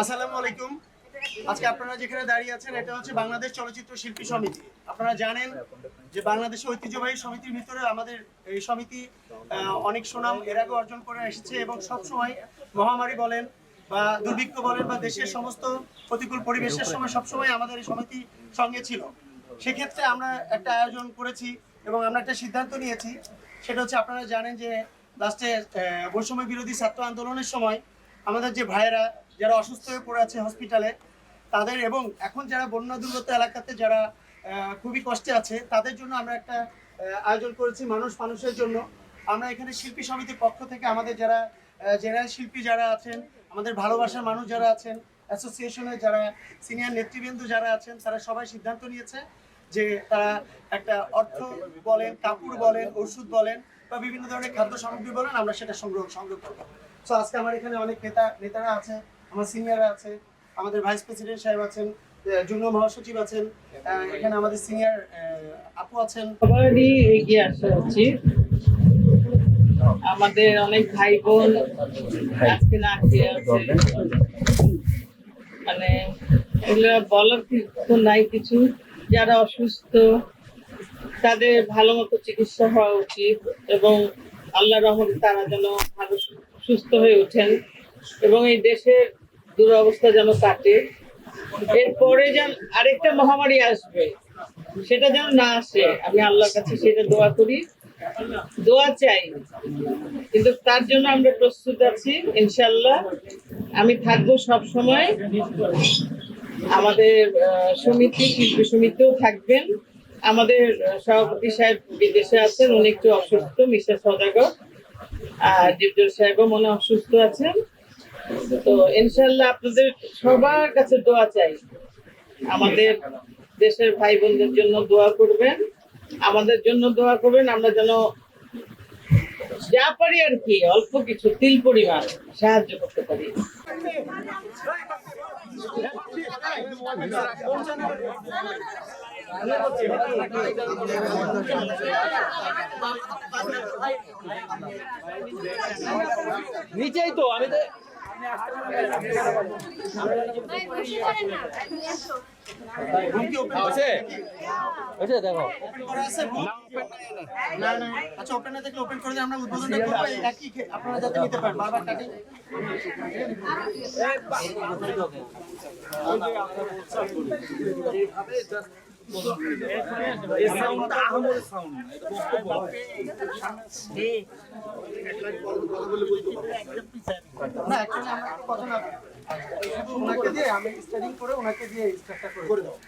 আসসালামু আলাইকুম। আজকে আপনারা যেখানে দাঁড়িয়ে আছেন, এটা হচ্ছে বাংলাদেশ চলচ্চিত্র শিল্পী সমিতি। আপনারা জানেন যে ঐতিহ্যবাহী সমিতির ভিতরে আমাদের এই সমিতি অনেক সুনাম এর আগে অর্জন করে এসেছে এবং সবসময় মহামারী বলেন বা দুর্ভিক্ষ বলেন বা দেশের সমস্ত প্রতিকূল পরিবেশের সময় সবসময় আমাদের এই সমিতি সঙ্গে ছিল। সেক্ষেত্রে আমরা একটা আয়োজন করেছি এবং আমরা একটা সিদ্ধান্ত নিয়েছি, সেটা হচ্ছে আপনারা জানেন যে লাস্টে বৈষম্য বিরোধী ছাত্র আন্দোলনের সময় আমাদের যে ভাইয়েরা যারা অসুস্থ হয়ে পড়ে আছে হসপিটালে তাদের এবং এখন যারা বন্যা দুর্গত এলাকাতে যারা খুবই কষ্টে আছে, তাদের জন্য আমরা একটা আয়োজন করেছি মানুষ মানুষের জন্য। আমরা এখানে শিল্পী সমিতির পক্ষ থেকে আমাদের যারা জেনারেল শিল্পী যারা আছেন, আমাদের ভালোবাসার মানুষ যারা আছেন অ্যাসোসিয়েশনের যারা সিনিয়র নেতৃবৃন্দ যারা আছেন, তারা সবাই সিদ্ধান্ত নিয়েছে যে তারা একটা অর্থ বলেন, কাপড় বলেন, ওষুধ বলেন বা বিভিন্ন ধরনের খাদ্য সামগ্রী বলেন, আমরা সেটা সংগ্রহ সংগ্রহ করব। সো আজকে আমার এখানে অনেক নেতা, নেতারা আছে, আমার সিনিয়ররা আছে, আমাদের ভাইস প্রেসিডেন্ট সাহেব আছেন যুগ্ম মহাসচিব আছেন এখানে আমাদের সিনিয়র আপু আছেন। সবারই এগিয়ে আসা উচিত আমাদের অনেক ভাই বোন আজকে না মানে এগুলো বলার তো নাই কিছু। যারা অসুস্থ, তাদের ভালো মতো চিকিৎসা হওয়া উচিত এবং আল্লাহ রহমতে তারা যেন ভালো সুস্থ হয়ে ওঠেন এবং এই দেশের দুরবস্থা যেন কাটে। এরপরে যেন আরেকটা মহামারী আসবে, সেটা যেন না আসে, আমি আল্লাহর কাছে সেটা দোয়া করি। দোয়া চাই, কিন্তু তার জন্য আমরা প্রস্তুত আছি ইনশাল্লাহ আমি থাকব সব সময় আমাদের সমিতি, শিল্পী সমিতিও থাকবেন। আমাদের সভাপতি সাহেব বিদেশে আছেন, উনি একটু অসুস্থ, মিস্টার সদাগর আর ডিপজল সাহেবও মনে অসুস্থ আছেন। তো ইনশাল্লাহ আপনাদের সবার কাছে দোয়া চাই। আমাদের দেশের ভাই বোনদের জন্য দোয়া করবেন। আমাদের জন্য দোয়া করবেন, আমরা যেন যা পারি আর কি, অল্প কিছু, তিল পরিমাণ সাহায্য করতে পারি। নিচেই তো আমি তো কি আছে ওইটা দেখো আছে? না, না। আচ্ছা ওপেন না থাকলে ওপেন করে আমরা উদ্বোধনটা করব এই একই আপনারা যাতে নিতে পারেন বারবার কাটি কথা না শুধু ওনাকে দিয়ে আমি স্টাডিং করে ওনাকে দিয়ে স্টার্টটা করে দেবো